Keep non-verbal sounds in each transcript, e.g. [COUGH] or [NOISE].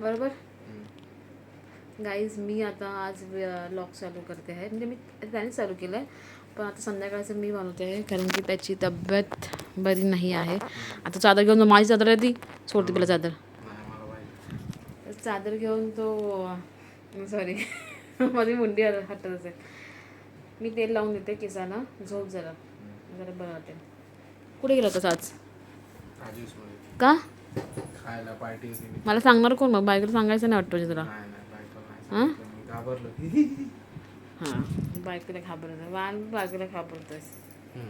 बरोबर? गाईज मी आता आज लॉक चालू करते आहे. म्हणजे मी त्याने चालू केलं आहे पण आता संध्याकाळचं मी बनवते आहे कारण की त्याची तब्येत बरी नाही आहे. आता चादर घेऊन माझी चादर आहे ती. सोडते तिला चादर. चादर घेऊन तो सॉरी [LAUGHS] माझी मुंडी हटत असेल मी तेल लावून देते केसाला. झोप जरा. जरा बरं वाटेल कुठे गेला होतास आज? का? खायला पार्टी होती मी. मला सांगणार कोण? मग बायकोला सांगायचं नाही वाटतं म्हणजे तुला. नाही नाही बायकोला नाही सांगितलं. मी घाबरलो. हां. बायकोला घाबरत वाल बायकोला घाबरतोयस. हम्म.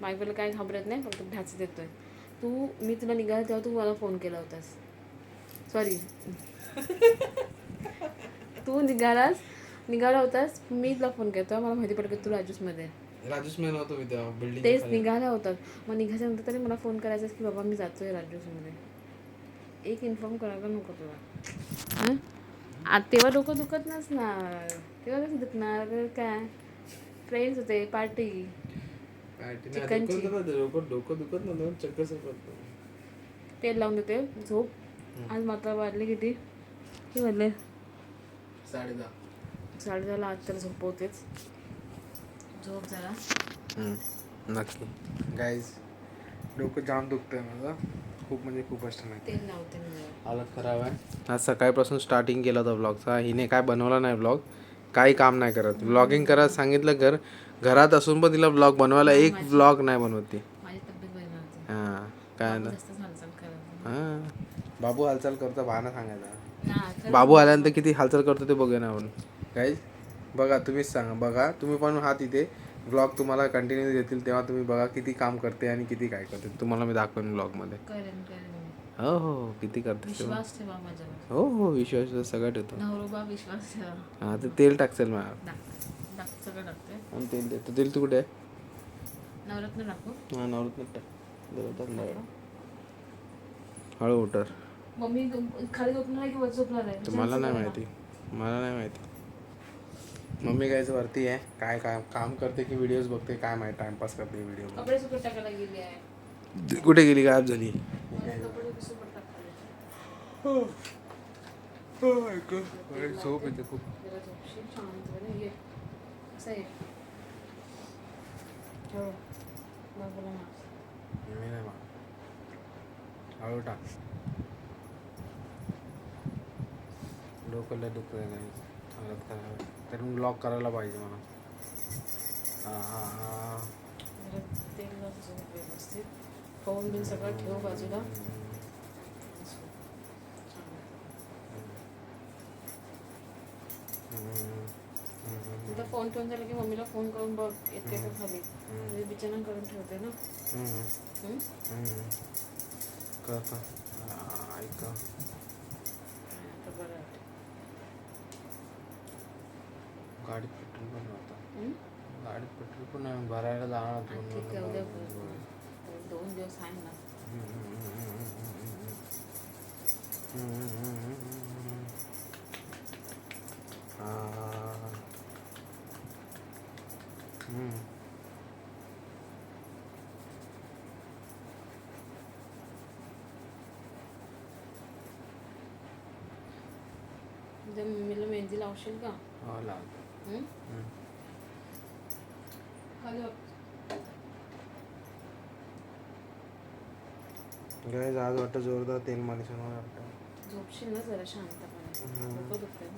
बायकोला काय घाबरत नाही फक्त ढाच देतोय. तू मी तुला निघाला तेव्हा तू मला फोन केला होतास. सॉरी तू निघालास निघाला होतास मी तुला फोन केला तेव्हा मला माहिती पडलं की तू राजूसमध्ये आहे. मेन होतो मी तेव्हा बिल्डिंग तेच निघाल्या होतात मग निघायच्या नंतर तरी मला फोन करायचा की बाबा मी जातोय राजूसमध्ये एक इन्फॉर्म करायला नको तुला? हं? तेव्हा डोकं दुखत नसणार. तेव्हा कसं दुखणार? काय? फ्रेंड्स होते पार्टी पार्टी चिकनची. डोकं डोकं दुखत नव्हतं चक्कर करतो तेल लावून देते झोप. आज मात्र वाजले किती? किती वाजले साडे दहा. साडे दहाला आज तर झोपवतेच झोप जरा. नक्की. गाईज डोकं जाम दुखतंय माझं. खूप म्हणजे खूपच छान आहे मी जरा. हालत खराब आहे. आज सकाळपासून स्टार्टिंग केला होता ब्लॉगचा हिने काय बनवला नाही ब्लॉग काही काम नाही करत. ब्लॉगिंग करत सांगितलं घर. घरात असून पण तिला ब्लॉग बनवायला एक ब्लॉग नाही बनवत हां काय हां. बाबू हालचाल करतो बहाणा सांगायचा ना बाबू आल्यानंतर किती हालचाल करतो ते बघूया ना आपण. गाईज बघा तुम्हीच सांगा. बघा तुम्ही पण हा तिथे ब्लॉग तुम्हाला कंटिन्यू देतील तेव्हा तुम्ही बघा किती काम करते आणि किती काय करते. तुम्हाला मी दाखवेन ब्लॉगमध्ये करेन करेन हो हो हो, किती करते ते. विश्वास ठेवा माझ्यावर. हो हो विश्वास तर सगळं ठेवतो. नवरोबा विश्वास ठेवा. हां ते तेल टाकसेल मला. सगळं आणि तेल देतो. तेल तू कुठे आहे? नवरत्न टाकू? हां नवरत्न टाक. जरा टाक ना. हळू उतर मम्मी खाली झोपणार आहे की वर झोपणार आहे? तर मला नाही माहिती. मला नाही माहिती. मम्मी कायच वरती आहे. काय काय काम करते की व्हिडिओज बघते काय माहिती टाइमपास करते व्हिडिओ कुठे गेली गायब झाली? झोप येते खूप. हो. हळू टाक. डोकं दुखतंय नाही. हालत खराब आहे. तरी मी ब्लॉक करायला पाहिजे हां हां हां. तेल झोप व्यवस्थित. फोन बिन सगळं ठेव बाजूला. फोन ठेवून झालं की मम्मीला फोन करून बघ येते का खाली? म्हणजे बिचाना करून ठेवते ना? करता. ऐका आता बरं वाटतं. गाडीत पेट्रोल पण नव्हता? गाडीत पेट्रोल पण नाही भरायला जाणार हा, उद्या. दोन दिवस आहे ना Ah. उद्या मम्मीला मेहंदी लावशील का हो लावतो. Guys, आज वाटतं जोरदार तेल मालिश होणार वाटतं. झोपशील ना जरा शांतपणे. डोकं दुखतंय.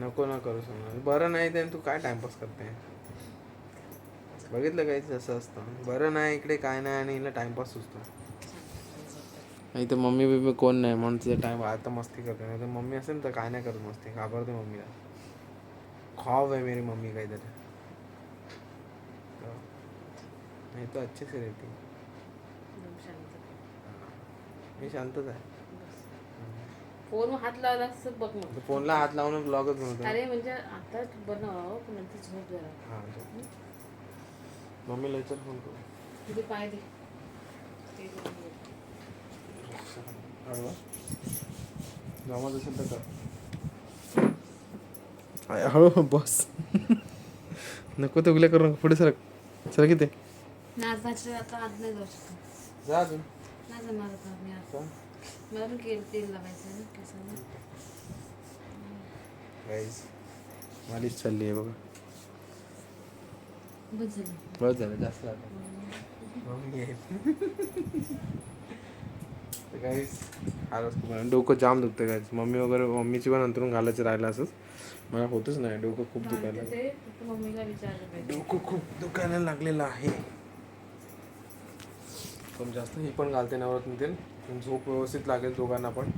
नको ना करू समजा बरं नाही ते तू काय टाइमपास करते? बघितलं काही असं असतं? बरं नाही इकडे काय नाही आणि हिला टाइमपास सुचतो. इथं मम्मी बिम्मी कोण नाही म्हणून तिचं टाइम आता मस्ती करते. नाही तर मम्मी असेल तर काय नाही करत मस्ती. घाबरते मम्मीला. खॉफ आहे मेरी मम्मी काहीतरी. नाही तो. अच्छे से रहती मी शांतच आहे. फोन हात लावला असं बघ मग फोनला हात लावून ब्लॉगच बनवतो. अरे म्हणजे आता बनव पण नंतर झोप जरा. हां चल. मम्मीला विचार फोन करू. तिथे पाय दे. जमत असेल तर कर. हळू बस. नको ते उगल्या करू नको पुढे सरक. सरक किती नाच आता आज नाही जाऊ शकत. जा अजून. नाही जमणार आता मी पण केल तेल लावायचं आहे ना केसांना गाईज मालिश चालली आहे बघा बस झालं बस झालं जास्त झालं मम्मी गाईज आलाच खूप आहे. डोकं जाम दुखतं गाईज मम्मी वगैरे मम्मीची पण अंतरून घालायचं राहिलं असंच मला होतच नाही डोकं खूप दुखायला डोकं खूप दुखायला लागलेलं आहे पण जास्त ही पण घालते नवरात पण झोप व्यवस्थित लागेल दोघांना पण.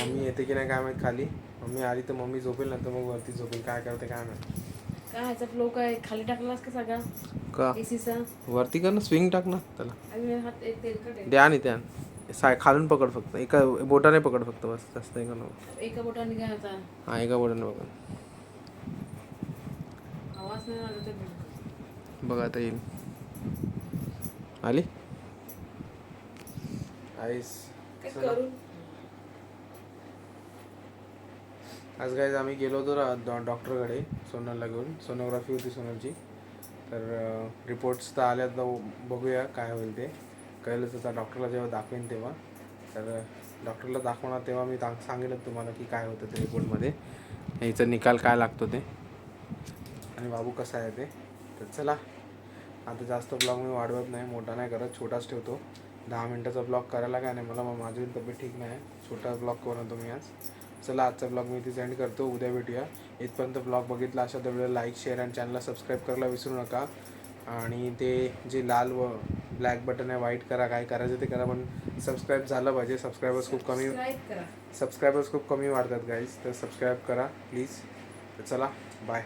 मम्मी येते की नाही काय माहीत खाली. मम्मी आली तर मम्मी झोपेल नंतर मग वरती झोपेल. काय करते काय माहीत. काय ह्याचा फ्लो काय खाली टाकलास का सगळा? का? एसीचा वरती कर ना स्विंग टाक ना त्याला. आणि हात एक तेलकट आहे द्या आणि त्या साय खालून पकड फक्त. एका बोटाने पकड फक्त बस. जास्त एका नको. एका बोटाने काय होता हा एका बोटाने पकड. आवाज नाही आला तर बघा आता येईल. आली? आईस आज गाईज आम्ही गेलो होतो डॉक्टरकडे सोनलला घेऊन. सोनोग्राफी होती सोनलची. तर रिपोर्ट्स तर आल्या तर बघूया काय होईल ते. कळलंच आता डॉक्टरला जेव्हा दाखवेन तेव्हा. तर डॉक्टरला दाखवणार तेव्हा मी ता- सांगेलच तुम्हाला की काय होतं ते रिपोर्टमध्ये याचा निकाल काय लागतो ते. आणि बाबू कसा आहे ते. तर चला. आता जास्त ब्लॉग मी वाढवत नाही मोठा नाही करत छोटाच ठेवतो. दहा मिनटाचा ब्लॉग करायला काय नाही मला मग माझी पण तब्येत ठीक नाही. छोटा ब्लॉग बनवतो मी आज. चला आजचा ब्लॉग मी इथे सेंड करतो. उद्या भेटूया. इथपर्यंत ब्लॉग बघितला अशा तर व्हिडिओ लाईक शेअर आणि चॅनलला सबस्क्राईब करायला विसरू नका. आणि ते जे लाल व ब्लॅक बटन आहे वाईट करा काय करायचं ते करा पण सबस्क्राईब झालं पाहिजे. सबस्क्रायबर्स खूप कमी करा. सबस्क्रायबर्स खूप कमी वाढतात गाईज तर सबस्क्राईब करा प्लीज तर चला बाय